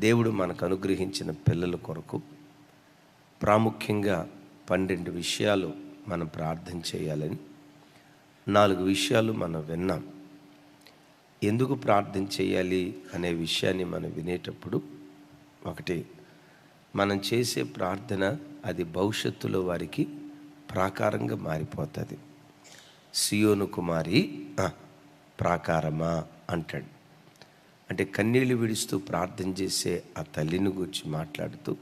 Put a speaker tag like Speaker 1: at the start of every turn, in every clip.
Speaker 1: దేవుడు మనకు అనుగ్రహించిన పిల్లల కొరకు ప్రాముఖ్యంగా పన్నెండు విషయాలు మనం ప్రార్థన చేయాలని నాలుగు విషయాలు మనం విన్నాం. ఎందుకు ప్రార్థన చేయాలి అనే విషయాన్ని మనం వినేటప్పుడు ఒకటి మనం చేసే ప్రార్థన అది భవిష్యత్తులో వారికి ప్రాకారంగా మారిపోతుంది. సియోను కుమారి ప్రాకారమా? అంటాడు. అంటే కన్నీళ్ళు విడుస్తూ ప్రార్థన చేసే ఆ తల్లిని గురించి మాట్లాడుతూ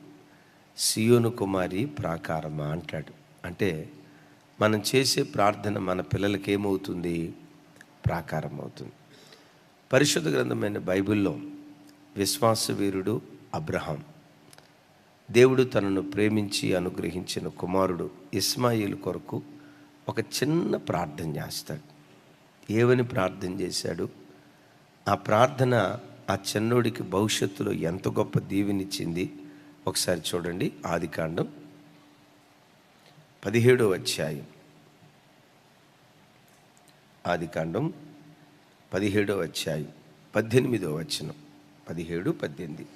Speaker 1: సియోను కుమారి ప్రాకారమా అంటాడు. అంటే మనం చేసే ప్రార్థన మన పిల్లలకి ఏమవుతుంది? ప్రాకారం అవుతుంది పరిశుద్ధ గ్రంథమైన బైబిల్లో విశ్వాసవీరుడు అబ్రహాం. దేవుడు తనను ప్రేమించి అనుగ్రహించిన కుమారుడు ఇస్మాయిల్ కొరకు ఒక చిన్న ప్రార్థన చేస్తాడు. ఏమని ప్రార్థన చేశాడు? ఆ ప్రార్థన ఆ చిన్నోడికి భవిష్యత్తులో ఎంత గొప్ప దీవెనిచ్చింది? ఒకసారి చూడండి. ఆది కాండం పదిహేడో అధ్యాయం. ఆది కాండం పదిహేడో అధ్యాయం. పద్దెనిమిదో వచనం. పదిహేడు పద్దెనిమిది.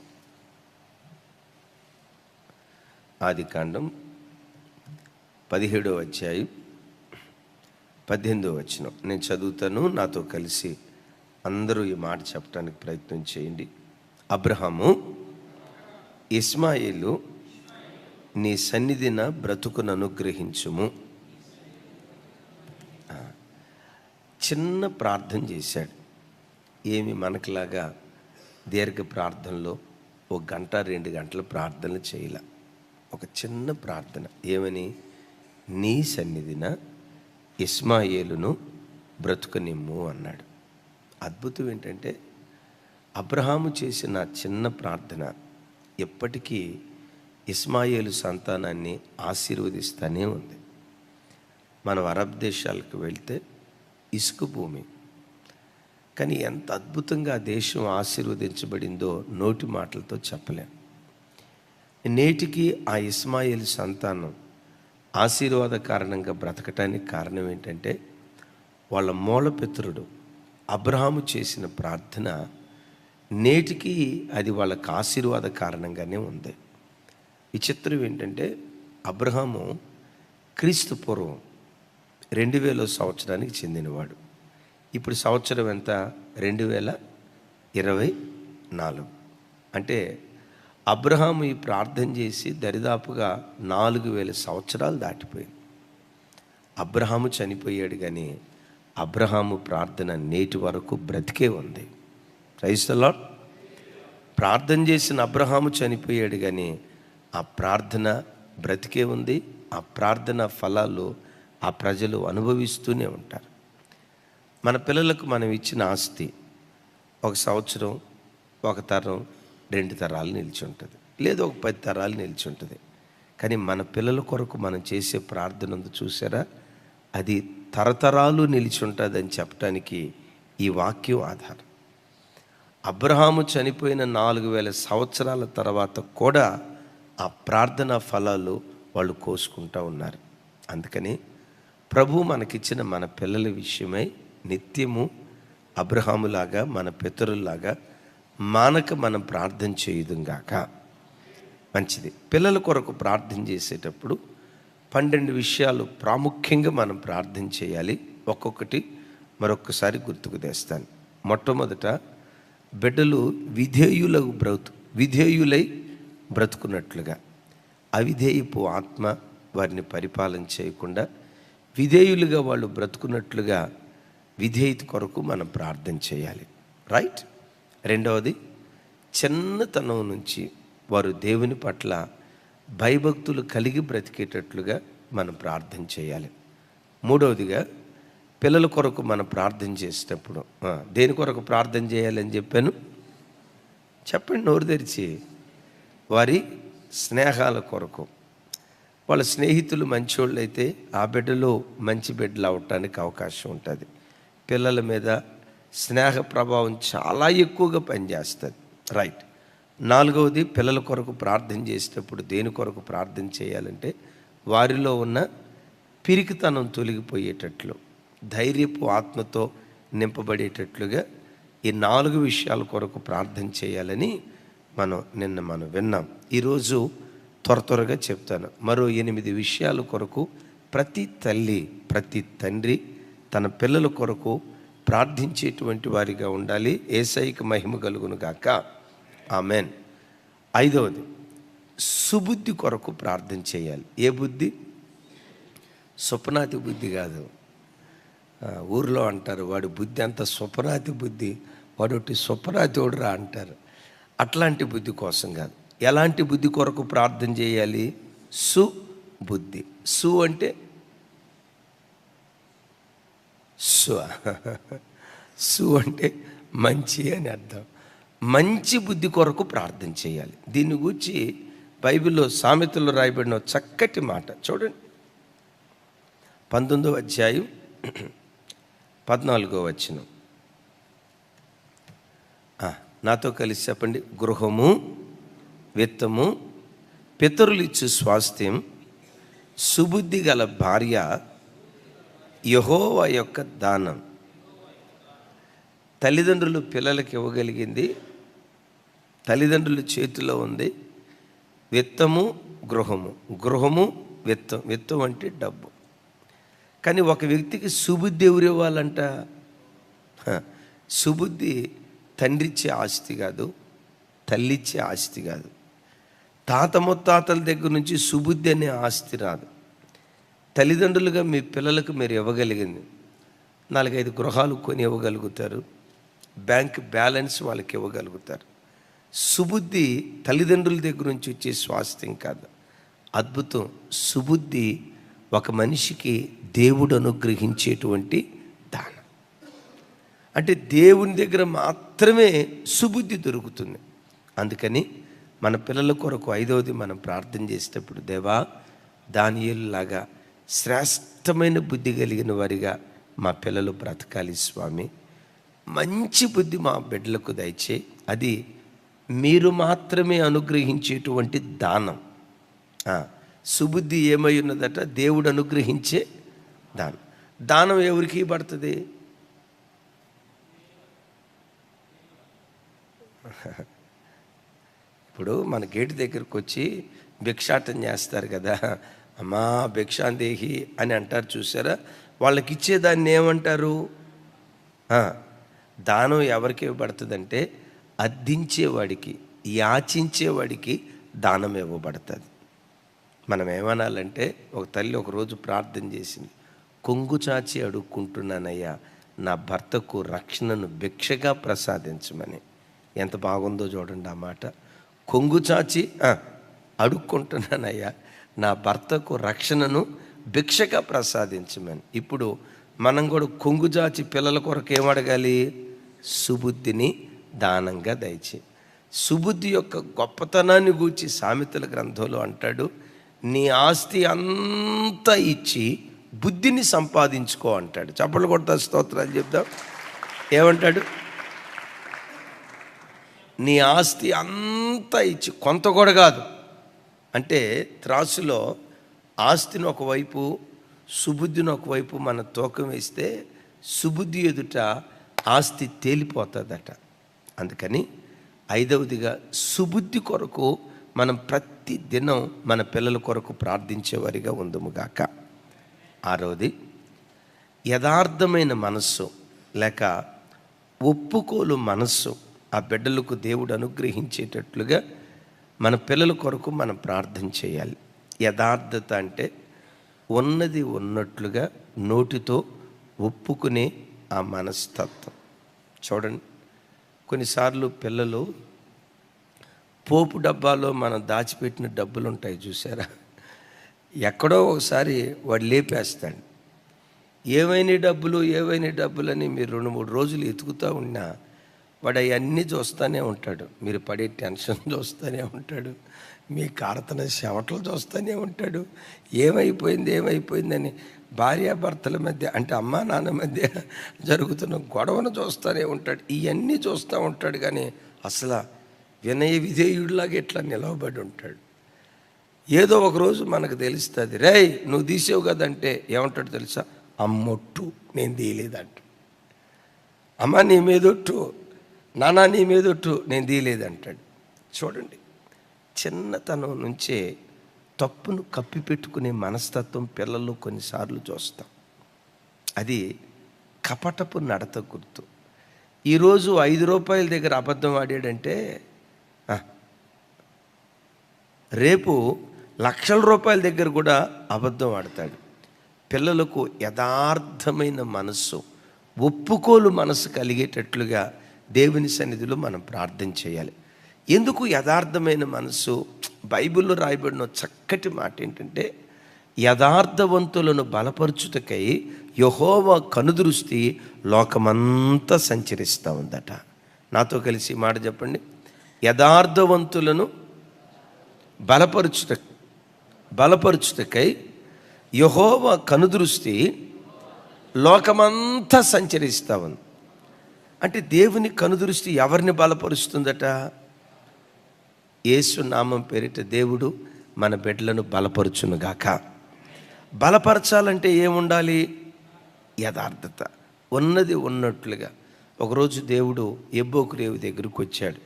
Speaker 1: ఆది కాండం పదిహేడో అధ్యాయం. పద్దెనిమిదో వచనం. నేను చదువుతాను నాతో కలిసి అందరూ ఈ మాట చెప్పడానికి ప్రయత్నం చేయండి. అబ్రహాము ఇస్మాయిలు నీ సన్నిధిన బ్రతుకును అనుగ్రహించుము. చిన్న ప్రార్థన చేశాడు. ఏమి మనకులాగా దీర్ఘ ప్రార్థనలో ఒక గంట రెండు గంటల ప్రార్థనలు చేయలే. ఒక చిన్న ప్రార్థన. ఏమని? నీ సన్నిధిన ఇస్మాయేలును బ్రతుకునిమ్ము అన్నాడు. అద్భుతం ఏంటంటే అబ్రహాము చేసిన చిన్న ప్రార్థన ఎప్పటికీ ఇస్మాయేలు సంతానాన్ని ఆశీర్వదిస్తూనే ఉంది. మనం అరబ్ దేశాలకు వెళ్తే ఇసుక భూమి. కానీ ఎంత అద్భుతంగా దేశం ఆశీర్వదించబడిందో నోటి మాటలతో చెప్పలేం. నేటికి ఆ ఇస్మాయిల్ సంతానం ఆశీర్వాద కారణంగా బ్రతకటానికి కారణం ఏంటంటే వాళ్ళ మూలపితరుడు అబ్రహాము చేసిన ప్రార్థన నేటికి అది వాళ్ళకు ఆశీర్వాద కారణంగానే ఉంది. విచిత్రం ఏంటంటే అబ్రహాము క్రీస్తు పూర్వం రెండు వేల సంవత్సరానికి చెందినవాడు. ఇప్పుడు సంవత్సరం ఎంత? రెండు వేల ఇరవై నాలుగు. అంటే అబ్రహాము ఈ ప్రార్థన చేసి దరిదాపుగా నాలుగు వేల సంవత్సరాలు దాటిపోయింది. అబ్రహాము చనిపోయాడు కానీ అబ్రహాము ప్రార్థన నేటి వరకు బ్రతికే ఉంది. క్రైస్తలో ప్రార్థన చేసిన అబ్రహాము చనిపోయాడు కానీ ఆ ప్రార్థన బ్రతికే ఉంది. ఆ ప్రార్థన ఫలాలు ఆ ప్రజలు అనుభవిస్తూనే ఉంటారు. మన పిల్లలకు మనం ఇచ్చిన ఆస్తి ఒక సంవత్సరం ఒక తరం రెండు తరాలు నిలిచి ఉంటుంది లేదా ఒక పది తరాలు నిలిచి ఉంటుంది కానీ మన పిల్లల కొరకు మనం చేసే ప్రార్థన చూసారా? అది తరతరాలు నిలిచి ఉంటుందని చెప్పడానికి ఈ వాక్యం ఆధారం. అబ్రహాము చనిపోయిన నాలుగు వేల సంవత్సరాల తర్వాత కూడా ఆ ప్రార్థన ఫలాలు వాళ్ళు కోసుకుంటూ ఉన్నారు. అందుకని ప్రభు మనకిచ్చిన మన పిల్లల విషయమై నిత్యము అబ్రహాములాగా మన పితరుల్లాగా మానక మనం ప్రార్థన చేయుదుగాక మంచిది. పిల్లల కొరకు ప్రార్థన చేసేటప్పుడు పన్నెండు విషయాలు ప్రాముఖ్యంగా మనం ప్రార్థన చేయాలి. ఒక్కొక్కటి మరొకసారి గుర్తుకు తెస్తాను. మొట్టమొదట బిడ్డలు విధేయులకు బ్రతు విధేయులై బ్రతుకున్నట్లుగా. అవిధేయపు ఆత్మ వారిని పరిపాలన చేయకుండా విధేయులుగా వాళ్ళు బ్రతుకున్నట్లుగా విధేయత కొరకు మనం ప్రార్థన చేయాలి. రైట్? రెండవది చిన్నతనం నుంచి వారు దేవుని పట్ల భయభక్తులు కలిగి బ్రతికేటట్లుగా మనం ప్రార్థన చేయాలి. మూడవదిగా పిల్లల కొరకు మనం ప్రార్థన చేసేటప్పుడు దేని కొరకు ప్రార్థన చేయాలని చెప్పాను? చెప్పండి నోరు తెరిచి. వారి స్నేహాల కొరకు. వాళ్ళ స్నేహితులు మంచోళ్ళు అయితే ఆ బిడ్డలో మంచి బిడ్డలు అవటానికి అవకాశం ఉంటుంది. పిల్లల మీద స్నేహ ప్రభావం చాలా ఎక్కువగా పనిచేస్తుంది. రైట్. నాలుగవది పిల్లల కొరకు ప్రార్థన చేసేటప్పుడు దేని కొరకు ప్రార్థన చేయాలంటే వారిలో ఉన్న పిరికితనం తొలగిపోయేటట్లు ధైర్యపు ఆత్మతో నింపబడేటట్లుగా ఈ నాలుగు విషయాల కొరకు ప్రార్థన చేయాలని మనం నిన్న మనం విన్నాం. ఈరోజు త్వర త్వరగా చెప్తాను. మరో ఎనిమిది విషయాల కొరకు ప్రతి తల్లి ప్రతి తండ్రి తన పిల్లల కొరకు ప్రార్థించేటువంటి వారిగా ఉండాలి. ఏసైకి మహిమ కలుగును గాక. ఆమెన్. ఐదవది సుబుద్ధి కొరకు ప్రార్థన చేయాలి. ఏ బుద్ధి? స్వప్నాతి బుద్ధి కాదు. ఊర్లో అంటారు వాడి బుద్ధి అంత స్వప్నాతి బుద్ధి వాడొట్టి స్వప్నాతివుడురా అంటారు. అట్లాంటి బుద్ధి కోసం కాదు. ఎలాంటి బుద్ధి కొరకు ప్రార్థన చేయాలి? సు బుద్ధి. సు అంటే? సు. సు అంటే మంచి అని అర్థం. మంచి బుద్ధి కొరకు ప్రార్థన చేయాలి. దీని గురించి బైబిల్లో సామెతల్లో రాయబడిన చక్కటి మాట. చూడండి. పంతొమ్మిదో అధ్యాయం పద్నాలుగో వచ్చిన నాతో కలిసి చెప్పండి. గృహము విత్తము పితరులిచ్చు స్వాస్థ్యం సుబుద్ధి గల భార్య యహోవా యొక్క దానం. తల్లిదండ్రులు పిల్లలకి ఇవ్వగలిగింది తల్లిదండ్రుల చేతిలో ఉంది. విత్తము గృహము. గృహము విత్తం విత్తం అంటే డబ్బు. కానీ ఒక వ్యక్తికి సుబుద్ధి ఎవరివ్వాలంట సుబుద్ధి తండ్రిచ్చే ఆస్తి కాదు తల్లిచ్చే ఆస్తి కాదు. తాత ముత్తాతల దగ్గర నుంచి సుబుద్ధి అనే ఆస్తి రాదు. తల్లిదండ్రులుగా మీ పిల్లలకు మీరు ఇవ్వగలిగింది. నాలుగైదు గృహాలు కొని ఇవ్వగలుగుతారు. బ్యాంక్ బ్యాలెన్స్ వాళ్ళకి ఇవ్వగలుగుతారు. సుబుద్ధి తల్లిదండ్రుల దగ్గర నుంచి వచ్చే స్వాస్థ్యం కాదు. అద్భుతం. సుబుద్ధి ఒక మనిషికి దేవుడు అనుగ్రహించేటువంటి దానం. అంటే దేవుని దగ్గర మాత్రమే సుబుద్ధి దొరుకుతుంది. అందుకని మన పిల్లల కొరకు ఐదవది మనం ప్రార్థన చేసేటప్పుడు దేవా దానియేలులాగా శ్రేష్టమైన బుద్ధి కలిగిన వారిగా మా పిల్లలు బ్రతకాలి స్వామి. మంచి బుద్ధి మా బిడ్డలకు దయచే అది మీరు మాత్రమే అనుగ్రహించేటువంటి దానం. సుబుద్ధి ఏమై ఉన్నదట? దేవుడు అనుగ్రహించే దానం. దానం ఎవరికి పడుతుంది? ఇప్పుడు మన గేటు దగ్గరకు వచ్చి భిక్షాటం చేస్తారు కదా. అమ్మా భిక్షాందేహి అని అంటారు చూసారా? వాళ్ళకి ఇచ్చేదాన్ని ఏమంటారు దానం ఎవరికి ఇవ్వబడుతుందంటే అద్దించేవాడికి యాచించేవాడికి దానం ఇవ్వబడుతుంది. మనం ఏమనాలంటే ఒక తల్లి ఒకరోజు ప్రార్థన చేసింది కొంగు చాచి అడుక్కుంటున్నానయ్యా నా భర్తకు రక్షణను భిక్షగా ప్రసాదించమని. ఎంత బాగుందో చూడండి ఆ మాట. కొంగు చాచి అడుక్కుంటున్నానయ్యా నా భర్తకు రక్షణను భిక్షగా ప్రసాదించమని. ఇప్పుడు మనం కూడా కొంగు చాచి పిల్లల కొరకు ఏమడగాలి అడగాలి? సుబుద్ధిని దానంగా దయచే. సుబుద్ధి యొక్క గొప్పతనాన్ని గూర్చి సామెతల గ్రంథంలో అంటాడు నీ ఆస్తి అంతా ఇచ్చి బుద్ధిని సంపాదించుకో అంటాడు. చప్పలు కొడతా స్తోత్రాలు చెప్దాం. ఏమంటాడు? నీ ఆస్తి అంతా ఇచ్చి కొంత కూడా కాదు. అంటే త్రాసులో ఆస్తిని ఒకవైపు సుబుద్ధిని ఒకవైపు మన తూకం వేస్తే సుబుద్ధి ఎదుట ఆస్తి తేలిపోతుందట. అందుకని ఐదవదిగా సుబుద్ధి కొరకు మనం ప్రతి దినం మన పిల్లల కొరకు ప్రార్థించేవారిగా ఉందముగాక ఆరవది యథార్థమైన మనస్సు లేక ఒప్పుకోలు మనస్సు ఆ బిడ్డలకు దేవుడు అనుగ్రహించేటట్లుగా మన పిల్లల కొరకు మనం ప్రార్థన చేయాలి. యథార్థత అంటే ఉన్నది ఉన్నట్లుగా నోటితో ఒప్పుకునే ఆ మనస్తత్వం. చూడండి. కొన్నిసార్లు పిల్లలు పోపు డబ్బాలో మనం దాచిపెట్టిన డబ్బులు ఉంటాయి చూసారా? ఎక్కడో ఒకసారి వాడు లేపేస్తాడు. ఏవైనా డబ్బులు ఏవైనా డబ్బులు అని మీరు రెండు మూడు రోజులు ఎతుకుతూ ఉన్నా వాడు అవన్నీ చూస్తూనే ఉంటాడు. మీరు పడే టెన్షన్ చూస్తూనే ఉంటాడు. మీ కారతన చెమటలు చూస్తూనే ఉంటాడు. ఏమైపోయింది ఏమైపోయిందని భార్యాభర్తల మధ్య అంటే అమ్మా నాన్న మధ్య జరుగుతున్న గొడవను చూస్తూనే ఉంటాడు. ఇవన్నీ చూస్తూ ఉంటాడు కానీ అసలు వినయ విధేయుడిలాగా ఇట్లా నిలవబడి ఉంటాడు. ఏదో ఒకరోజు మనకు తెలుస్తుంది రే నువ్వు తీసావు కదంటే ఏమంటాడు తెలుసా? అమ్మొట్టు నేను తీయలేదంట. అమ్మ నీ మీదొట్టు నానా నీ మీదొట్టు నేను తీయలేదంటాడు. చూడండి చిన్నతనం నుంచే తప్పును కప్పిపెట్టుకునే మనస్తత్వం పిల్లలు కొన్నిసార్లు చూస్తాం. అది కపటపు నడత గుర్తు. ఈరోజు ఐదు రూపాయల దగ్గర అబద్ధం ఆడాడంటే రేపు లక్షల రూపాయల దగ్గర కూడా అబద్ధం ఆడతాడు. పిల్లలకు యథార్థమైన మనస్సు ఒప్పుకోలు మనసు కలిగేటట్లుగా దేవుని సన్నిధిలో మనం ప్రార్థన చేయాలి. ఎందుకు యథార్థమైన మనసు? బైబిల్లో రాయబడిన చక్కటి మాట ఏంటంటే యథార్థవంతులను బలపరుచుటకై యహోవ కనుదృష్టి లోకమంతా సంచరిస్తూ ఉందట. నాతో కలిసి మాట చెప్పండి. యథార్థవంతులను బలపరుచుట బలపరుచుటకై యహోవ కనుదృష్టి లోకమంతా సంచరిస్తూ ఉంది. అంటే దేవుని కనుదృష్టి ఎవరిని బలపరుస్తుందట? యేసు నామం పేరిట దేవుడు మన బిడ్డలను బలపరుచునుగాక. బలపరచాలంటే ఏముండాలి? యథార్థత. ఉన్నది ఉన్నట్లుగా. ఒకరోజు దేవుడు ఎబ్బోకు రేవు దగ్గరికి వచ్చాడు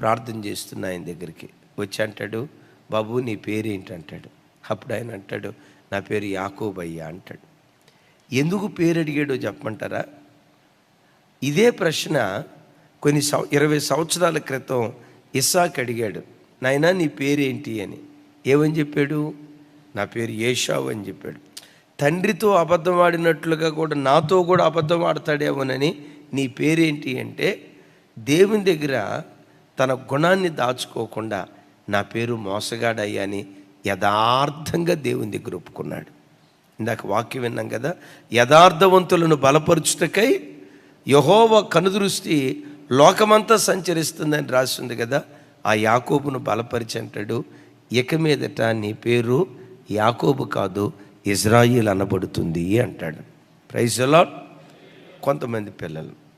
Speaker 1: ప్రార్థన చేస్తున్న ఆయన దగ్గరికి. వచ్చి అంటాడు బాబు నీ పేరేంటి అంటాడు అప్పుడు ఆయన అంటాడు నా పేరు యాకోబయ్య అంటాడు. ఎందుకు పేరు అడిగాడో చెప్పమంటారా? ఇదే ప్రశ్న కొన్ని సంవ ఇరవై సంవత్సరాల క్రితం ఇస్సాక్ అడిగాడు. నాయనా నీ పేరేంటి అని. ఏమని చెప్పాడు? నా పేరు యేషావు అని చెప్పాడు. తండ్రితో అబద్ధం ఆడినట్లుగా కూడా నాతో కూడా అబద్ధం ఆడతాడేమోనని నీ పేరేంటి అంటే దేవుని దగ్గర తన గుణాన్ని దాచుకోకుండా నా పేరు మోసగాడయ్యా అని యథార్థంగా దేవుని దగ్గర ఒప్పుకున్నాడు. ఇందాక వాక్యం విన్నాం కదా యథార్థవంతులను బలపరుచుటకై యహోవ కనుదృష్టి లోకమంతా సంచరిస్తుందని రాసింది కదా ఆ యాకోబును బలపరిచి అంటాడు ఇక మీదట నీ పేరు యాకోబు కాదు ఇజ్రాయిల్ అనబడుతుంది అంటాడు. ప్రైజ్ అలాట్ కొంతమంది పిల్లలు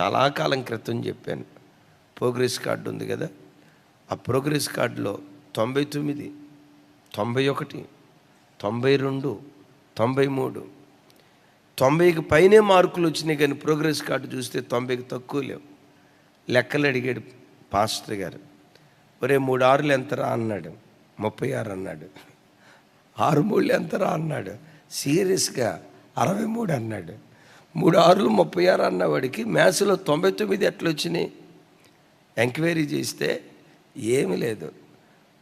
Speaker 1: చాలా కాలం క్రితం చెప్పాను ప్రోగ్రెస్ కార్డు ఉంది కదా ఆ ప్రోగ్రెస్ కార్డులో తొంభై తొమ్మిది తొంభై ఒకటి తొంభై రెండు తొంభై మూడు తొంభైకి పైనే మార్కులు వచ్చినాయి కానీ ప్రోగ్రెస్ కార్డు చూస్తే తొంభైకి తక్కువ లేవు. లెక్కలు అడిగాడు పాస్టర్ గారు ఒరే మూడు ఆరులు ఎంతరా అన్నాడు. ముప్పై ఆరు అన్నాడు. ఆరు మూడు ఎంతరా అన్నాడు. సీరియస్గా అరవై మూడు అన్నాడు. మూడు ఆరులు ముప్పై ఆరు అన్నవాడికి మ్యాథ్స్లో తొంభై తొమ్మిది ఎట్లా వచ్చినాయి? ఎంక్వైరీ చేస్తే ఏమీ లేదు.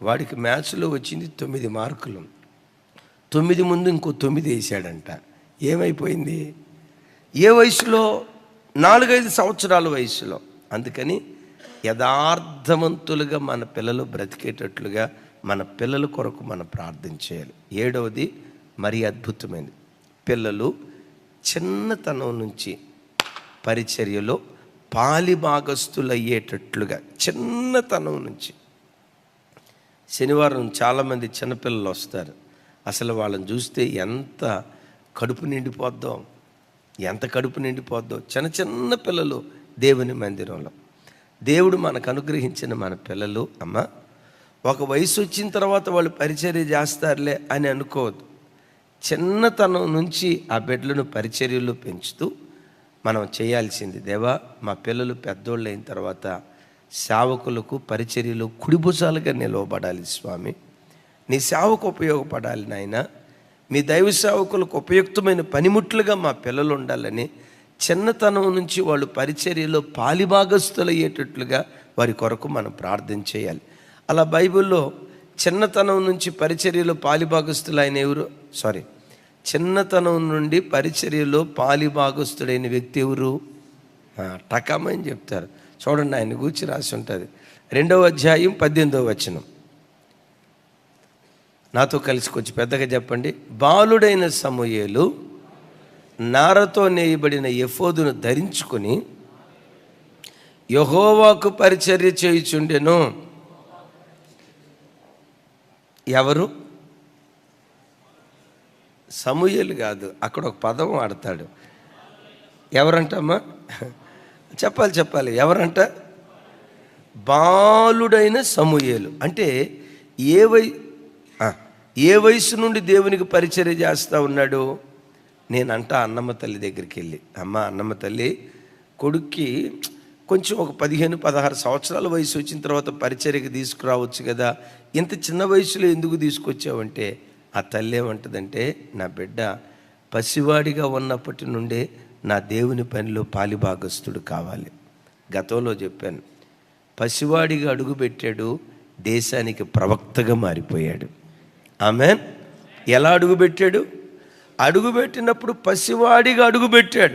Speaker 1: వాడికి మ్యాథ్స్లో వచ్చింది తొమ్మిది మార్కులు. తొమ్మిది ముందు ఇంకో తొమ్మిది వేసాడంట. ఏమైపోయింది? ఏ వయసులో? నాలుగైదు సంవత్సరాల వయసులో. అందుకని యథార్థవంతులుగా మన పిల్లలు బ్రతికేటట్లుగా మన పిల్లల కొరకు మనం ప్రార్థన చేయాలి. ఏడవది మరి అద్భుతమైనది. పిల్లలు చిన్నతనం నుంచి పరిచర్యలో పాలిభాగస్తులయ్యేటట్లుగా చిన్నతనం నుంచి. శనివారం చాలామంది చిన్నపిల్లలు వస్తారు. అసలు వాళ్ళని చూస్తే ఎంత కడుపు నిండిపోద్దాం ఎంత కడుపు నిండిపోద్దో. చిన్న చిన్న పిల్లలు దేవుని మందిరంలో. దేవుడు మనకు అనుగ్రహించిన మన పిల్లలు అమ్మ ఒక వయసు వచ్చిన తర్వాత వాళ్ళు పరిచర్య చేస్తారులే అని అనుకోవద్దు. చిన్నతనం నుంచి ఆ బిడ్డలను పరిచర్యలు పెంచుతూ మనం చేయాల్సింది దేవా మా పిల్లలు పెద్దోళ్ళు అయిన తర్వాత సేవకులకు పరిచర్యలు కుడిభుజాలుగా నిలవబడాలి స్వామి. నీ సేవకు ఉపయోగపడాలి నాయన. మీ దైవ సేవకులకు ఉపయుక్తమైన పనిముట్లుగా మా పిల్లలు ఉండాలని చిన్నతనం నుంచి వాళ్ళు పరిచర్యలో పాలిభాగస్తులయ్యేటట్లుగా వారి కొరకు మనం ప్రార్థన చేయాలి. అలా బైబిల్లో చిన్నతనం నుంచి పరిచర్యలో పాలిభాగస్తులు ఆయన ఎవరు? సారీ చిన్నతనం నుండి పరిచర్యలో పాలిభాగస్తుడైన వ్యక్తి ఎవరు? టకమని చెప్తారు. చూడండి ఆయన గూర్చి రాసి ఉంటుంది. రెండవ అధ్యాయం పద్దెనిమిదవ వచనం. నాతో కలిసి కొంచెం పెద్దగా చెప్పండి. బాలుడైన సమూయేలు నారతో నేయబడిన ఎఫోదును ధరించుకొని యహోవాకు పరిచర్య చేయుచుండెను. ఎవరు? సమూయలు కాదు అక్కడ ఒక పదం ఆడతాడు ఎవరంటమ్మా? చెప్పాలి చెప్పాలి. ఎవరంట? బాలుడైన సమూయేలు. అంటే ఏ వై ఏ వయసు నుండి దేవునికి పరిచర్య చేస్తూ ఉన్నాడు? నేనంట అన్నమ్మ తల్లి దగ్గరికి వెళ్ళి అమ్మ అన్నమ్మ తల్లి కొడుక్కి కొంచెం ఒక పదిహేను పదహారు సంవత్సరాల వయసు వచ్చిన తర్వాత పరిచర్యకి తీసుకురావచ్చు కదా. ఇంత చిన్న వయసులో ఎందుకు తీసుకొచ్చావంటే ఆ తల్లి ఏమంటుందంటే నా బిడ్డ పసివాడిగా ఉన్నప్పటి నుండే నా దేవుని పనిలో పాలిభాగస్తుడు కావాలి. గతంలో చెప్పాను పసివాడిగా అడుగుపెట్టాడు దేశానికి ప్రవక్తగా మారిపోయాడు. ఆమె ఎలా అడుగుపెట్టాడు? అడుగుపెట్టినప్పుడు పసివాడిగా అడుగుపెట్టాడు.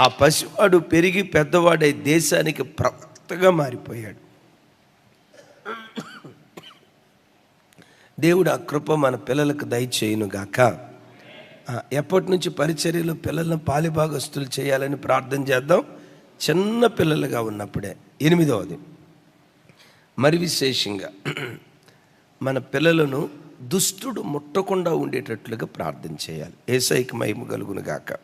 Speaker 1: ఆ పసివాడు పెరిగి పెద్దవాడై దేశానికి ప్రవక్తగా మారిపోయాడు. దేవుడు ఆ కృప మన పిల్లలకు దయచేయునుగాక. ఎప్పటి నుంచి పరిచర్యలో పిల్లలను పాలిభాగస్తులు చేయాలని ప్రార్థన చేద్దాం. చిన్న పిల్లలుగా ఉన్నప్పుడే. ఎనిమిదవది. మరి విశేషంగా మన పిల్లలను దుష్టుడు ముట్టకుండా ఉండేటట్లుగా ప్రార్థన చేయాలి. ఏసైకి మహిమ కలుగును గాక.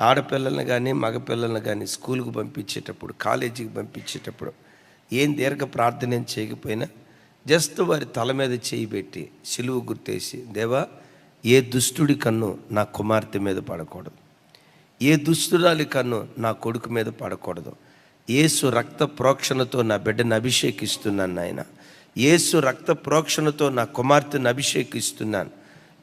Speaker 1: ఆడపిల్లల్ని కానీ మగపిల్లల్ని కానీ స్కూల్కి పంపించేటప్పుడు కాలేజీకి పంపించేటప్పుడు ఏం దీర్ఘ ప్రార్థన ఏం చేయకపోయినా జస్ట్ వారి తల మీద చేయి పెట్టి సిలువు గుర్తేసి దేవా ఏ దుష్టుడి కన్ను నా కుమార్తె మీద పడకూడదు. ఏ దుష్టురాలి కన్ను నా కొడుకు మీద పడకూడదు. ఏసు రక్త ప్రోక్షణతో నా బిడ్డను అభిషేకిస్తున్నాను నాయన. యేసు రక్త ప్రోక్షణతో నా కుమార్తెను అభిషేకిస్తున్నాను.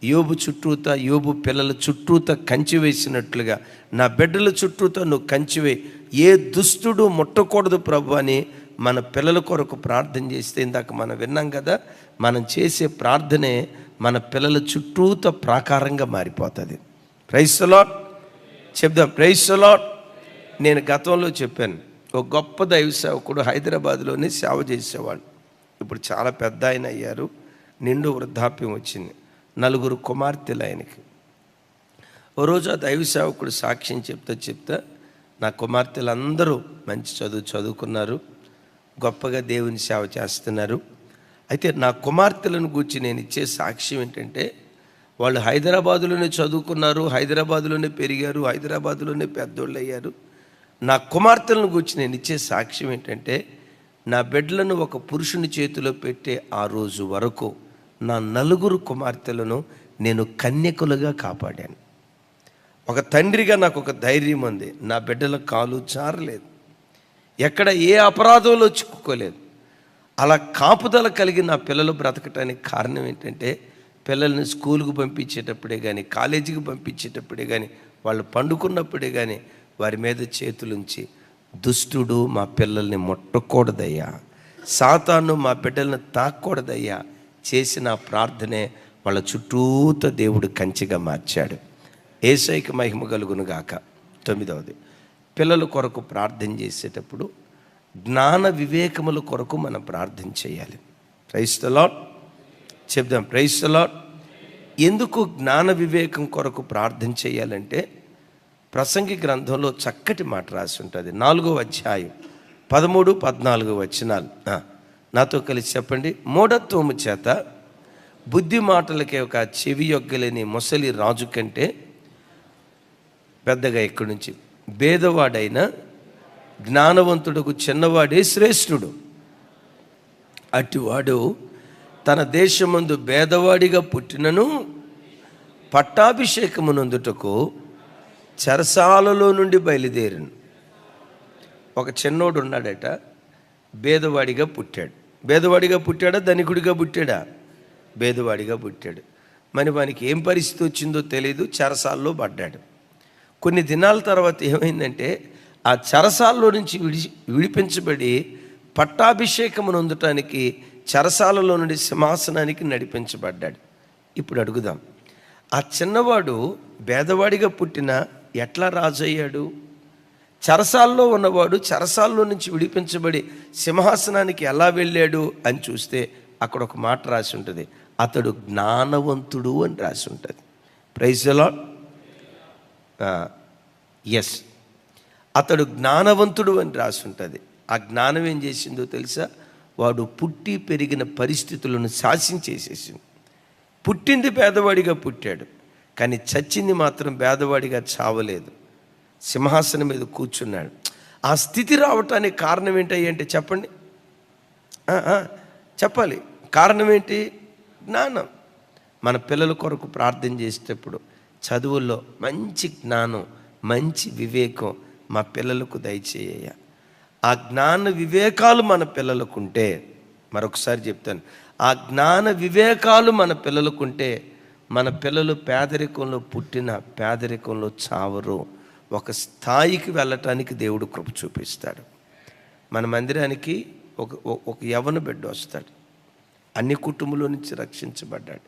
Speaker 1: యోబు చుట్టూత యోబు పిల్లల చుట్టూత కంచి వేసినట్లుగా నా బిడ్డల చుట్టూత నువ్వు కంచివే ఏ దుష్టుడు ముట్టకూడదు ప్రభు అని మన పిల్లల కొరకు ప్రార్థన చేస్తే ఇందాక మనం విన్నాం కదా మనం చేసే ప్రార్థనే మన పిల్లల చుట్టూత ప్రాకారంగా మారిపోతుంది. క్రైస్తలాట్ చెప్దాం ప్రైస్తలాట్ నేను గతంలో చెప్పాను ఒక గొప్ప దైవ సేవకుడు హైదరాబాద్లోనే సేవ చేసేవాడు. ఇప్పుడు చాలా పెద్ద ఆయన అయ్యారు. నిండు వృద్ధాప్యం వచ్చింది. నలుగురు కుమార్తెలు ఆయనకి. ఓ రోజు ఆ దైవ సేవకుడు సాక్ష్యం చెప్తా చెప్తా నా కుమార్తెలు అందరూ మంచి చదువు చదువుకున్నారు. గొప్పగా దేవుని సేవ చేస్తున్నారు. అయితే నా కుమార్తెలను గురించి నేను ఇచ్చే సాక్ష్యం ఏంటంటే వాళ్ళు హైదరాబాదులోనే చదువుకున్నారు హైదరాబాదులోనే పెరిగారు హైదరాబాదులోనే పెద్దోళ్ళు అయ్యారు నా కుమార్తెలను గురించి నేను ఇచ్చే సాక్ష్యం ఏంటంటే నా బిడ్డలను ఒక పురుషుని చేతిలో పెట్టే ఆ రోజు వరకు నా నలుగురు కుమార్తెలను నేను కన్యకులుగా కాపాడాను. ఒక తండ్రిగా నాకు ఒక ధైర్యం ఉంది. నా బిడ్డల కాలు చారలేదు ఎక్కడ ఏ అపరాధంలో చిక్కుకోలేదు. అలా కాపుదల కలిగి నా పిల్లలు బ్రతకటానికి కారణం ఏంటంటే పిల్లల్ని స్కూల్కి పంపించేటప్పుడే కానీ కాలేజీకి పంపించేటప్పుడే కానీ వాళ్ళు పండుకున్నప్పుడే కానీ వారి మీద చేతులుంచి దుష్టుడు మా పిల్లల్ని ముట్టకూడదయ్యా. సాతాను మా బిడ్డలను తాకూడదయ్యా. చేసిన ప్రార్థనే వాళ్ళ చుట్టూతో దేవుడు కంచిగా మార్చాడు. ఏసైకి మహిమ కలుగును గాక. తొమ్మిదవది. పిల్లల కొరకు ప్రార్థన చేసేటప్పుడు జ్ఞాన వివేకముల కొరకు మనం ప్రార్థన చేయాలి. ప్రైస్తలాట్ చెప్దాం. ప్రైస్తలాట్ ఎందుకు జ్ఞాన వివేకం కొరకు ప్రార్థన చేయాలంటే ప్రసంగి గ్రంథంలో చక్కటి మాట రాసి ఉంటుంది. నాలుగో అధ్యాయం పదమూడు పద్నాలుగు వచనాలు. నాతో కలిసి చెప్పండి. మూఢత్వము చేత బుద్ధి మాటలకి ఒక చెవి యొగ్గలేని ముసలి రాజు కంటే పెద్దగా ఇక్కడి నుంచి? భేదవాడైన జ్ఞానవంతుడుకు చిన్నవాడే శ్రేష్ఠుడు. అటువాడు తన దేశమందు భేదవాడిగా పుట్టినను పట్టాభిషేకమునందుటకు చెరసాలలో నుండి బయలుదేరిను ఒక చిన్నోడు ఉన్నాడట భేదవాడిగా పుట్టాడు. భేదవాడిగా పుట్టాడా? ధనికుడిగా పుట్టాడా? భేదవాడిగా పుట్టాడు. మరి వానికి ఏం పరిస్థితి వచ్చిందో తెలియదు చెరసాల్లో పడ్డాడు. కొన్ని దినాల తర్వాత ఏమైందంటే ఆ చెరసాల్లో నుంచి విడి విడిపించబడి పట్టాభిషేకమును పొందటానికి చెరసాలలో నుండి సింహాసనానికి నడిపించబడ్డాడు. ఇప్పుడు అడుగుదాం. ఆ చిన్నవాడు భేదవాడిగా పుట్టిన ఎట్లా రాజయ్యాడు? చరసాల్లో ఉన్నవాడు చరసాల్లో నుంచి విడిపించబడి సింహాసనానికి ఎలా వెళ్ళాడు అని చూస్తే అక్కడ ఒక మాట రాసి ఉంటుంది. అతడు జ్ఞానవంతుడు అని రాసి ఉంటుంది. ప్రైజ్ లాడ్ ఎస్ అతడు జ్ఞానవంతుడు అని రాసి ఉంటుంది. ఆ జ్ఞానం ఏం చేసిందో తెలుసా? వాడు పుట్టి పెరిగిన పరిస్థితులను శాసించేసేసింది. పుట్టింది పేదవాడిగా పుట్టాడు. కానీ చచ్చింది మాత్రం పేదవాడిగా చావలేదు. సింహాసనం మీద కూర్చున్నాడు. ఆ స్థితి రావటానికి కారణం ఏంటి అంటే చెప్పండి. చెప్పాలి. కారణం ఏంటి? జ్ఞానం. మన పిల్లల కొరకు ప్రార్థన చేసేటప్పుడు చదువుల్లో మంచి జ్ఞానం మంచి వివేకం మా పిల్లలకు దయచేయ ఆ జ్ఞాన వివేకాలు మన పిల్లలకుంటే మరొకసారి చెప్తాను. ఆ జ్ఞాన వివేకాలు మన పిల్లలకుంటే మన పిల్లలు పేదరికంలో పుట్టిన పేదరికంలో చావరు. ఒక స్థాయికి వెళ్ళటానికి దేవుడు కృప చూపిస్తాడు. మన మందిరానికి ఒక ఒక- యవన బిడ్డ వస్తాడు. అన్ని కుటుంబంలో నుంచి రక్షించబడ్డాడు.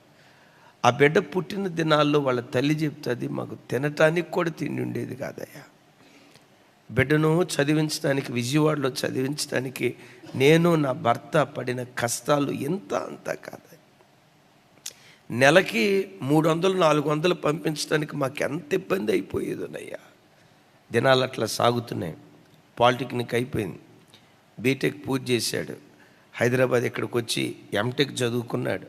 Speaker 1: ఆ బిడ్డ పుట్టిన దినాల్లో వాళ్ళ తల్లి చెప్తుంది మాకు తినటానికి కూడా తిండి ఉండేది కాదయ్యా. బిడ్డను చదివించడానికి విజయవాడలో చదివించడానికి నేను నా భర్త పడిన కష్టాలు ఎంత అంతా కాదు నెలకి మూడు వందలు నాలుగు వందలు పంపించడానికి మాకు ఎంత ఇబ్బంది అయిపోయేదోనయ్యా. దినాలు అట్లా సాగుతున్నాయి. పాలిటెక్నిక్ అయిపోయింది. బీటెక్ పూర్తి చేశాడు. హైదరాబాద్ ఇక్కడికి వచ్చి ఎంటెక్ చదువుకున్నాడు.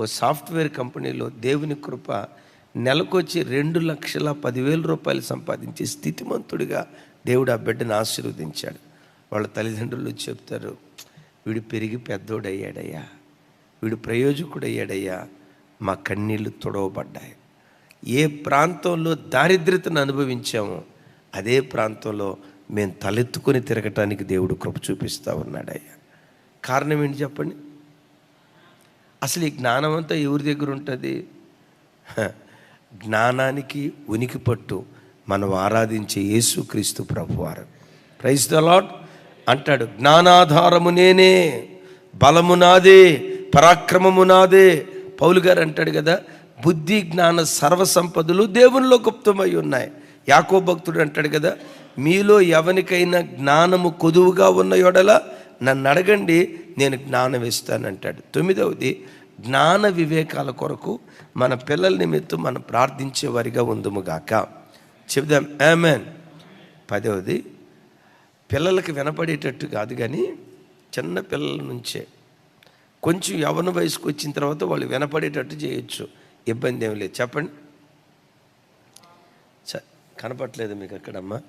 Speaker 1: ఓ సాఫ్ట్వేర్ కంపెనీలో దేవుని కృప నెలకొచ్చి రెండు లక్షల పదివేల రూపాయలు సంపాదించే స్థితిమంతుడిగా దేవుడు ఆ బిడ్డను ఆశీర్వదించాడు. వాళ్ళ తల్లిదండ్రులు చెప్తారు వీడు పెరిగి పెద్దోడయ్యాడయ్యా. వీడు ప్రయోజకుడయ్యాడయ్యా. మా కన్నీళ్ళు తొడవబడ్డాయి. ఏ ప్రాంతంలో దారిద్రతను అనుభవించామో అదే ప్రాంతంలో మేము తలెత్తుకొని తిరగటానికి దేవుడు కృప చూపిస్తూ ఉన్నాడయ్యా. కారణం ఏంటి చెప్పండి? అసలు ఈ జ్ఞానం అంతా ఎవరి దగ్గర ఉంటుంది? జ్ఞానానికి ఉనికి పట్టు మనం ఆరాధించే యేసుక్రీస్తు ప్రభువారు. ప్రైజ్ ద లాడ్ అంటాడు జ్ఞానాధారము నేనే బలము నాదే పరాక్రమము నాదే పౌలు గారు అంటాడు కదా బుద్ధి జ్ఞాన సర్వ సంపదలు దేవునిలో గుప్తమై ఉన్నాయి. యాకో భక్తుడు అంటాడు కదా మీలో ఎవరికైనా జ్ఞానము కొదువుగా ఉన్న యొడల నన్ను అడగండి నేను జ్ఞానం ఇస్తానంటాడు తొమ్మిదవది జ్ఞాన వివేకాల కొరకు మన పిల్లల నిమిత్తం మనం ప్రార్థించే వారిగా ఉందుముగాక చెబుదాం ఆమెన్. పదవది పిల్లలకు వినపడేటట్టు కాదు కానీ చిన్న పిల్లల నుంచే కొంచెం యవన వయసుకు వచ్చిన తర్వాత వాళ్ళు వినపడేటట్టు చేయొచ్చు. ఇబ్బంది ఏం లేదు. చెప్పండి. చ కనపట్లేదు మీకు అక్కడమ్మా.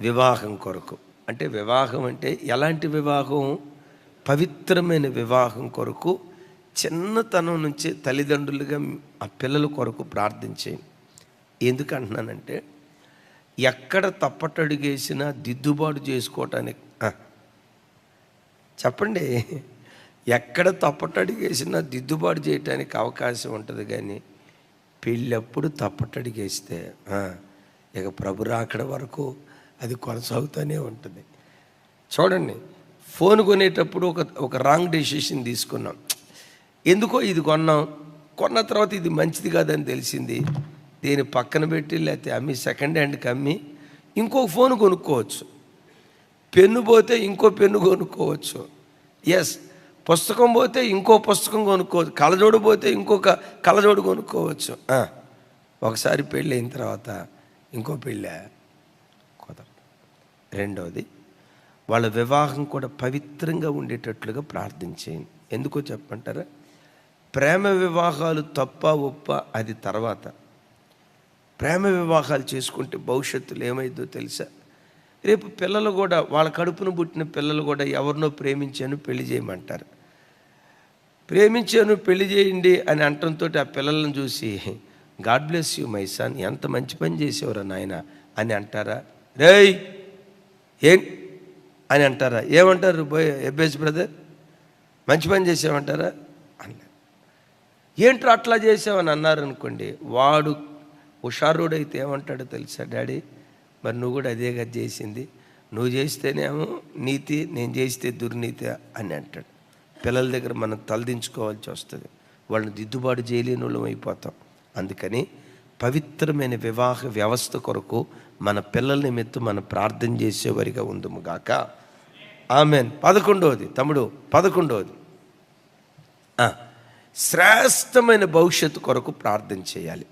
Speaker 1: వివాహం కొరకు. అంటే వివాహం అంటే ఎలాంటి వివాహం? పవిత్రమైన వివాహం కొరకు చిన్నతనం నుంచే తల్లిదండ్రులుగా ఆ పిల్లల కొరకు ప్రార్థించేయండి ఎందుకు అంటున్నానంటే ఎక్కడ తప్పటడుగేసినా దిద్దుబాటు చేసుకోవటానికి చెప్పండి. ఎక్కడ తప్పటడిగేసినా దిద్దుబాటు చేయటానికి అవకాశం ఉంటుంది కానీ పెళ్ళప్పుడు తప్పటడిగేస్తే ఇక ప్రభు రాకడ వరకు అది కొనసాగుతూనే ఉంటుంది. చూడండి ఫోన్ కొనేటప్పుడు ఒక ఒక రాంగ్ డెసిషన్ తీసుకున్నాం. ఎందుకో ఇది కొన్నాం. కొన్న తర్వాత ఇది మంచిది కాదని తెలిసింది. దీన్ని పక్కన పెట్టి లేకపోతే అమ్మి సెకండ్ హ్యాండ్కి అమ్మి ఇంకో ఫోన్ కొనుక్కోవచ్చు. పెన్ను పోతే ఇంకో పెన్ను కొనుక్కోవచ్చు. ఎస్ పుస్తకం పోతే ఇంకో పుస్తకం కొనుక్కోవచ్చు. కలజోడు పోతే ఇంకొక కలజోడు కొనుక్కోవచ్చు. ఒకసారి పెళ్ళి అయిన తర్వాత ఇంకో పెళ్ళా? కుదరదు. రెండవది వాళ్ళ వివాహం కూడా పవిత్రంగా ఉండేటట్లుగా ప్రార్థించేయండి. ఎందుకో చెప్పంటారా ప్రేమ వివాహాలు తప్ప ఒప్ప అది తర్వాత. ప్రేమ వివాహాలు చేసుకుంటే భవిష్యత్తులో ఏమైందో తెలుసా? రేపు పిల్లలు కూడా వాళ్ళ కడుపును పుట్టిన పిల్లలు కూడా ఎవరినో ప్రేమించాను పెళ్ళి చేయమంటారు. ప్రేమించాను పెళ్ళి చేయండి అని అంటంతో ఆ పిల్లలను చూసి god bless you my son ఎంత మంచి పని చేసేవరా నాయన? అని అంటారా రేయ్ ఏం? అని అంటారా ఏమంటారు బోయ్ ఎబ్బేజ్ బ్రదర్? మంచి పని చేసామంటారా అన్నారు. ఏంట్రా అట్లా చేసావని అన్నారు అనుకోండి వాడు హుషారుడైతే ఏమంటాడో తెలుసా డాడీ? మరి నువ్వు కూడా అదే కదా చేసింది. నువ్వు చేస్తేనేమో నీతి నేను చేస్తే దుర్నీతి అని అంటాడు. పిల్లల దగ్గర మనం తలదించుకోవాల్సి వస్తుంది. వాళ్ళని దిద్దుబాటు చేయలేని వాళ్ళం అయిపోతాం. అందుకని పవిత్రమైన వివాహ వ్యవస్థ కొరకు మన పిల్లల నిమిత్తం మనం ప్రార్థన చేసేవారిగా ఉందముగాక ఆమెన్. పదకొండవది తమ్ముడు పదకొండవది శ్రేష్టమైన భవిష్యత్తు కొరకు ప్రార్థన చేయాలి.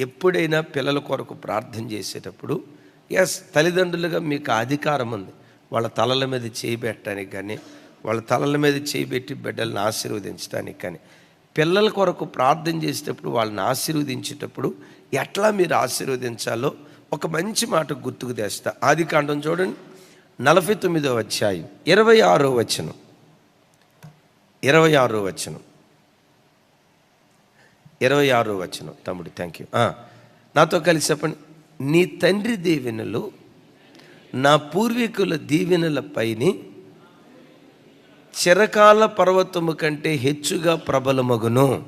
Speaker 1: ఎప్పుడైనా పిల్లల కొరకు ప్రార్థన చేసేటప్పుడు ఎస్ తల్లిదండ్రులుగా మీకు అధికారం ఉంది. వాళ్ళ తలల మీద చేయి పెట్టడానికి కానీ వాళ్ళ తలల మీద చేయి పెట్టి బిడ్డలను ఆశీర్వదించడానికి కానీ పిల్లల కొరకు ప్రార్థన చేసేటప్పుడు వాళ్ళని ఆశీర్వదించేటప్పుడు ఎట్లా మీరు ఆశీర్వదించాలో ఒక మంచి మాట గుర్తుకు తెస్తా. ఆది కాండం చూడండి. నలభై తొమ్మిదో అధ్యాయం ఇరవై ఆరో వచనం. ఇరవై ఆరో వచనం. ఇరవై ఆరో వచనం. తమ్ముడు థ్యాంక్ యూ నాతో కలిసి చెప్పండి. నీ తండ్రి దీవెనలు నా పూర్వీకుల దీవెనలపైని చిరకాల పర్వతము కంటే హెచ్చుగా ప్రబలమగును.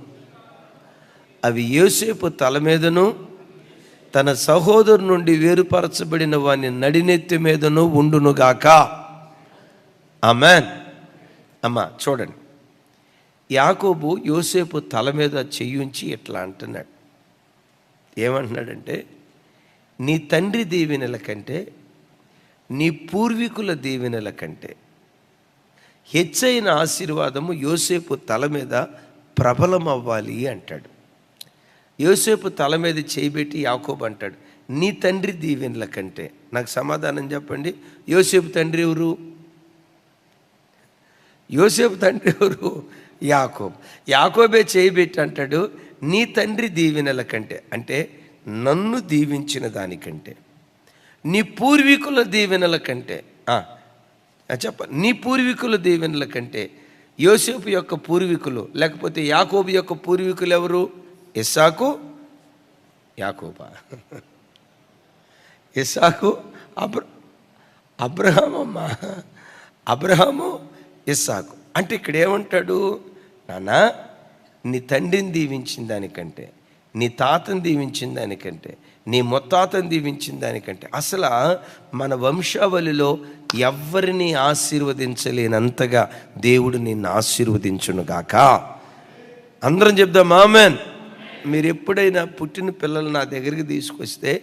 Speaker 1: అవి యోసేపు తల మీదను తన సహోదరు నుండి వేరుపరచబడిన వాని నడినెత్తి మీదను ఉండునుగాక ఆమెన్. అమ్మా చూడండి. యాకోబు యోసేపు తల మీద చెయ్యుంచి ఇట్లా అంటున్నాడు. ఏమంటున్నాడంటే నీ తండ్రి దీవెనల కంటే నీ పూర్వీకుల దీవెనల కంటే హెచ్చైన ఆశీర్వాదము యోసేపు తల మీద ప్రబలమవ్వాలి అంటాడు. యోసేపు తల మీద చేయబెట్టి యాకోబు అంటాడు నీ తండ్రి దీవెనల కంటే. నాకు సమాధానం చెప్పండి యోసేపు తండ్రి ఎవరు? యోసేపు తండ్రి ఎవరు? యాకోబ్. యాకోబే చేయబెట్టి అంటాడు నీ తండ్రి దీవెనల కంటే. అంటే నన్ను దీవించిన దానికంటే. నీ పూర్వీకుల దీవెనల కంటే. చెప్ప నీ పూర్వీకుల దీవెనల కంటే యోసేపు యొక్క పూర్వీకులు లేకపోతే యాకోబు యొక్క పూర్వీకులు ఎవరు? ఇస్సాకు యాకోబా. ఇస్సాకు అబ్ర అబ్రహామమ్మ అబ్రహాము ఇస్సాకు. అంటే ఇక్కడ ఏమంటాడు నాన్న నీ తండ్రిని దీవించిన దానికంటే నీ తాతని దీవించిన దానికంటే నీ మొత్తాతని దీవించిన దానికంటే. అసలు మన వంశావళిలో ఎవ్వరిని ఆశీర్వదించలేనంతగా దేవుడు నిన్ను ఆశీర్వదించునుగాక అందరం చెప్దాం ఆమెన్. మీరు ఎప్పుడైనా పుట్టిన పిల్లలు నా దగ్గరికి తీసుకొస్తే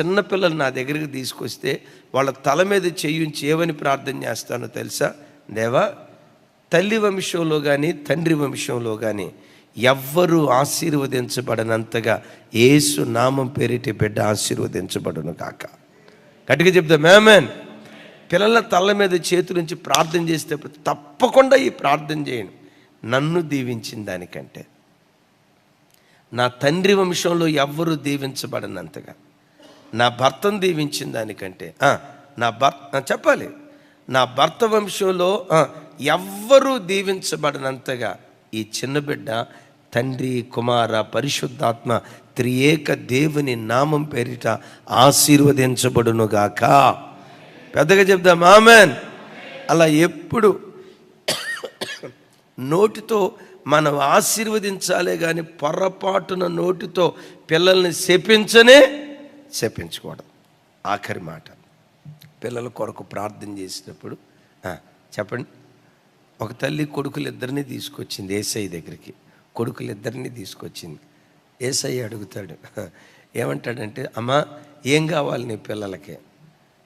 Speaker 1: చిన్న పిల్లలు నా దగ్గరికి తీసుకొస్తే వాళ్ళ తల మీద చేయించి ఏమని ప్రార్థన చేస్తానో తెలుసా? దేవా తల్లి వంశంలో కానీ తండ్రి వంశంలో కానీ ఎవ్వరూ ఆశీర్వదించబడనంతగా ఏసు నామం పేరిటి బిడ్డ ఆశీర్వదించబడును కాక గట్టిగా చెప్తా మేమేన్ పిల్లల తల్ల మీద చేతులుంచి ప్రార్థన చేస్తే తప్పకుండా ఈ ప్రార్థన చేయండి. నన్ను దీవించిన దానికంటే. నా తండ్రి వంశంలో ఎవ్వరూ దీవించబడనంతగా. నా భర్తను దీవించిన దానికంటే. నా భర్త చెప్పాలి. నా భర్త వంశంలో ఎవ్వరూ దీవించబడనంతగా ఈ చిన్న బిడ్డ తండ్రి కుమార పరిశుద్ధాత్మ త్రియేక దేవుని నామం పేరిట ఆశీర్వదించబడునుగాక పెద్దగా చెప్దాం ఆమెన్. అలా ఎప్పుడు నోటితో మనం ఆశీర్వదించాలే కానీ పొరపాటున నోటితో పిల్లల్ని శపించనే శపించకూడదు ఆఖరి మాట. పిల్లల కొరకు ప్రార్థన చేసినప్పుడు చెప్పండి. ఒక తల్లి కొడుకులిద్దరిని తీసుకొచ్చింది ఏసఐ దగ్గరికి. కొడుకులిద్దరిని తీసుకొచ్చింది. ఏసఐ అడుగుతాడు ఏమంటాడంటే అమ్మా ఏం కావాలి నీ పిల్లలకి?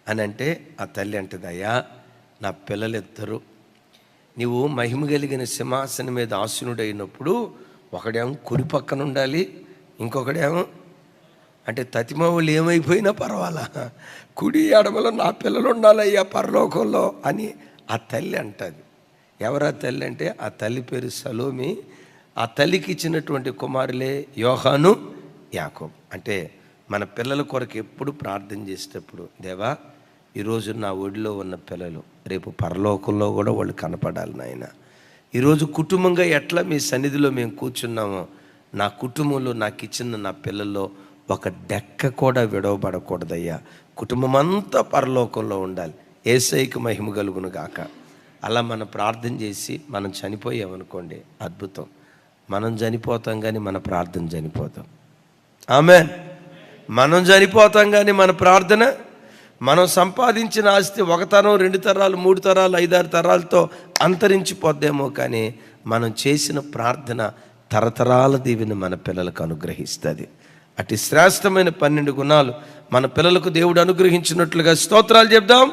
Speaker 1: అని అంటే ఆ తల్లి అంటది అయ్యా నా పిల్లలిద్దరూ నీవు మహిమ కలిగిన సింహాసనం మీద ఆసునుడైనప్పుడు ఒకడేమో కుడి పక్కన ఉండాలి ఇంకొకడేమో అంటే తతిమవులు ఏమైపోయినా పర్వాలా. కుడి ఎడమలో నా పిల్లలు ఉండాలయ్యా పరలోకంలో అని ఆ తల్లి అంటది. ఎవరా తల్లి అంటే ఆ తల్లి పేరు సలోమి. ఆ తల్లికి ఇచ్చినటువంటి కుమారులే యోహాను యాకోబ్. అంటే మన పిల్లల కొరకు ఎప్పుడు ప్రార్థన చేసేటప్పుడు దేవా ఈరోజు నా ఒడిలో ఉన్న పిల్లలు రేపు పరలోకంలో కూడా వాళ్ళు కనపడాలి నాయన. ఈరోజు కుటుంబంగా ఎట్లా మీ సన్నిధిలో మేము కూర్చున్నామో నా కుటుంబంలో నాకు ఇచ్చిన నా పిల్లల్లో ఒక డెక్క కూడా విడవబడకూడదయ్యా. కుటుంబం అంతా పరలోకంలో ఉండాలి. ఏసైకి మహిమ కలుగును గాక. అలా మనం ప్రార్థన చేసి మనం చనిపోయామనుకోండి అద్భుతం. మనం చనిపోతాం కానీ మన ప్రార్థన చనిపోతాం. ఆమె మనం చనిపోతాం కానీ మన ప్రార్థన మనం సంపాదించిన ఆస్తి ఒక తరం రెండు తరాలు మూడు తరాలు ఐదారు తరాలతో అంతరించిపోద్దేమో కానీ మనం చేసిన ప్రార్థన తరతరాల దీవిని మన పిల్లలకు అనుగ్రహిస్తుంది. అటు శ్రేష్టమైన పన్నెండు గుణాలు మన పిల్లలకు దేవుడు అనుగ్రహించినట్లుగా స్తోత్రాలు చెప్దాం.